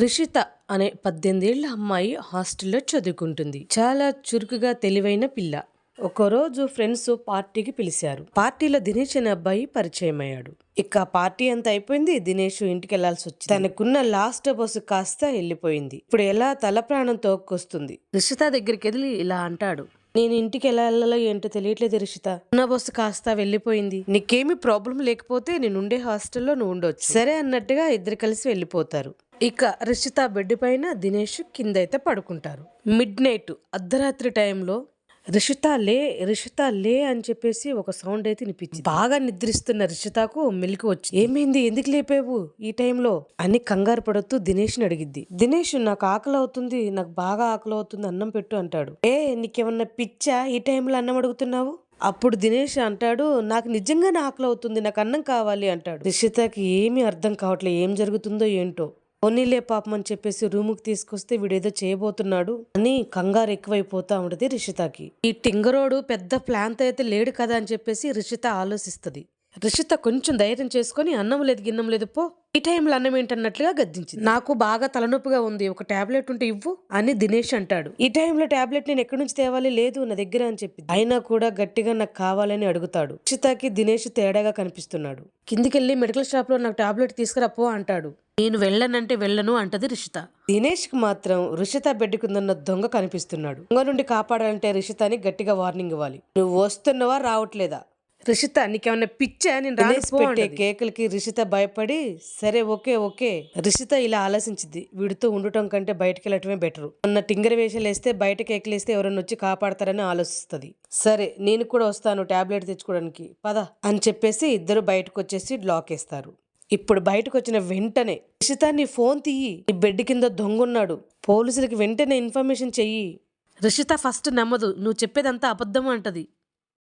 రిషిత అనే పద్దెనిమిదేళ్ళ అమ్మాయి హాస్టల్లో చదువుకుంటుంది. చాలా చురుకుగా తెలివైన పిల్ల. ఒకరోజు ఫ్రెండ్స్ పార్టీకి పిలిచారు. పార్టీలో దినేష్ అనే అబ్బాయి పరిచయం అయ్యాడు ఇక పార్టీ అంతా అయిపోయింది. దినేష్ ఇంటికి వెళ్ళాల్సి వచ్చింది. తనకున్న లాస్ట్ బస్సు కాస్త వెళ్ళిపోయింది. ఇప్పుడు ఎలా తల ప్రాణం తోక్కొస్తుంది? రిషిత దగ్గరికి వెళ్ళి ఇలా అంటాడు. నేను ఇంటికి ఎలా వెళ్ళాలో ఏంటో తెలియట్లేదు రిషిత. ఉన్న బస్సు కాస్త వెళ్ళిపోయింది. నీకేమి ప్రాబ్లం లేకపోతే నేను ఉండే హాస్టల్లో నువ్వు ఉండొచ్చు. సరే అన్నట్టుగా ఇద్దరు కలిసి వెళ్ళిపోతారు. ఇక రిషిత బెడ్ పైన దినేష్ కింద అయితే పడుకుంటారు. మిడ్ నైట్ అర్ధరాత్రి టైంలో రిషిత లే రిషిత లే అని చెప్పేసి ఒక సౌండ్ అయితే వినిపించింది. బాగా నిద్రిస్తున్న రిషితకు మెలకు వచ్చి ఏమైంది? ఎందుకు లేపేవు ఈ టైంలో? అని కంగారు పడుతూ దినేష్ని అడిగిద్ది. దినేష్ నాకు ఆకలి అవుతుంది నాకు బాగా ఆకలి అవుతుంది అన్నం పెట్టు అంటాడు. ఏ నీకేమన్నా పిచ్చా? ఈ టైంలో అన్నం అడుగుతున్నావు? అప్పుడు దినేష్ అంటాడు నాకు నిజంగానే ఆకలి అవుతుంది నాకు అన్నం కావాలి అంటాడు. రిషితకి ఏమీ అర్థం కావట్లేదు ఏం జరుగుతుందో ఏంటో. పోనీలే పాపం అని చెప్పేసి రూముకి తీసుకొస్తే వీడేదో చేయబోతున్నాడు. అని కంగారు ఎక్కువైపోతా ఉంటది రిషితకి. ఈ టింగరోడు పెద్ద ప్లాన్ అయితే లేడు కదా అని చెప్పేసి రిషిత ఆలోచిస్తుంది. రిషిత కొంచెం ధైర్యం చేసుకొని అన్నం లేదు గిన్నం లేదు పో. ఈ టైంలో అన్నం ఏంటన్నట్లుగా గద్దించింది. నాకు బాగా తలనొప్పిగా ఉంది ఒక టాబ్లెట్ ఉంటే ఇవ్వు అని దినేష్ అంటాడు. ఈ టైంలో టాబ్లెట్ నేను ఎక్కడి నుంచి తేవాలి? లేదు నా దగ్గర అని చెప్పి. అయినా కూడా గట్టిగా నాకు కావాలని అడుగుతాడు. రిషితకి దినేష్ తేడాగా కనిపిస్తున్నాడు. కిందికెళ్ళి మెడికల్ షాప్లో నాకు టాబ్లెట్ తీసుకురా పో అంటాడు. నేను వెళ్ళనంటే వెళ్ళను అంటది రిషిత. దినేష్కి మాత్రం రిషిత బెడ్ కిందన్న దొంగ కనిపిస్తున్నాడు. దొంగ నుండి కాపాడాలంటే రిషితని గట్టిగా వార్నింగ్ ఇవ్వాలి. నువ్వు వస్తున్నవా రావట్లేదా? రిషిత నీకేమన్నా పిచ్చా? నేను పెట్టే కేకులకి రిషిత భయపడి సరే ఓకే ఓకే. రిషిత ఇలా ఆలోచించింది వీడితో ఉండటం కంటే బయటకు వెళ్ళటమే బెటర్. మొన్న టింగర్ వేషాలు వేస్తే బయట కేకులు వేస్తే ఎవరైనా వచ్చి కాపాడతారని ఆలోచిస్తుంది. సరే నేను కూడా వస్తాను టాబ్లెట్ తెచ్చుకోవడానికి. పద అని చెప్పేసి ఇద్దరు బయటకు వచ్చేసి లాక్ వేస్తారు. ఇప్పుడు బయటకు వచ్చిన వెంటనే రిషిత నీ ఫోన్ తీయి. నీ బెడ్ కింద దొంగ ఉన్నాడు పోలీసులకి వెంటనే ఇన్ఫర్మేషన్ చెయ్యి. రిషిత ఫస్ట్ నమ్మదు. నువ్వు చెప్పేదంతా అబద్ధం అంటది.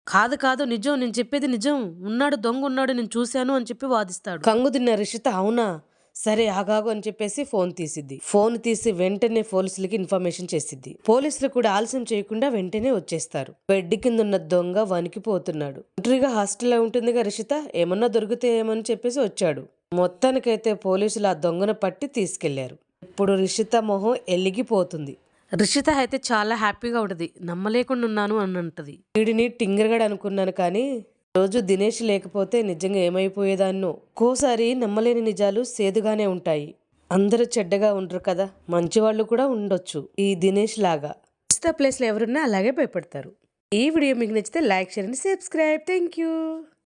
కాదు కాదు నిజం. నేను చెప్పేది నిజం. ఉన్నాడు దొంగ ఉన్నాడు నేను చూశాను అని చెప్పి వాదిస్తాడు. కంగు తిన్న రిషిత అవునా? సరే ఆగాగు అని చెప్పేసి ఫోన్ తీసిద్ది. ఫోన్ తీసి వెంటనే పోలీసులకి ఇన్ఫర్మేషన్ చేసిద్ది. పోలీసులు కూడా ఆలస్యం చేయకుండా వెంటనే వచ్చేస్తారు. బెడ్ కింద ఉన్న దొంగ వణికిపోతున్నాడు. ఒంటరిగా హాస్టల్లో ఉంటుందిగా రిషిత. ఏమన్నా దొరికితే ఏమని చెప్పేసి వచ్చాడు. మొత్తానికైతే పోలీసులు ఆ దొంగను పట్టి తీసుకెళ్ళారు. ఇప్పుడు రిషిత మొహం ఎలిగిపోతుంది. రిషిత అయితే చాలా హ్యాపీగా ఉంటది. నమ్మలేకుండా ఉన్నాను అని అంటది వీడిని టింగరగడ్ అనుకున్నాను కానీ రోజు దినేష్ లేకపోతే నిజంగా ఏమైపోయేదాన్నో. ఒక్కోసారి నమ్మలేని నిజాలు సేదుగానే ఉంటాయి. అందరూ చెడ్డగా ఉండరు కదా. మంచి వాళ్ళు కూడా ఉండొచ్చు ఈ దినేష్ లాగా. రిషిత ప్లేస్లో ఎవరున్నా అలాగే భయపడతారు. ఈ వీడియో మీకు నచ్చితే లైక్ చేయండి సబ్స్క్రైబ్. Thank you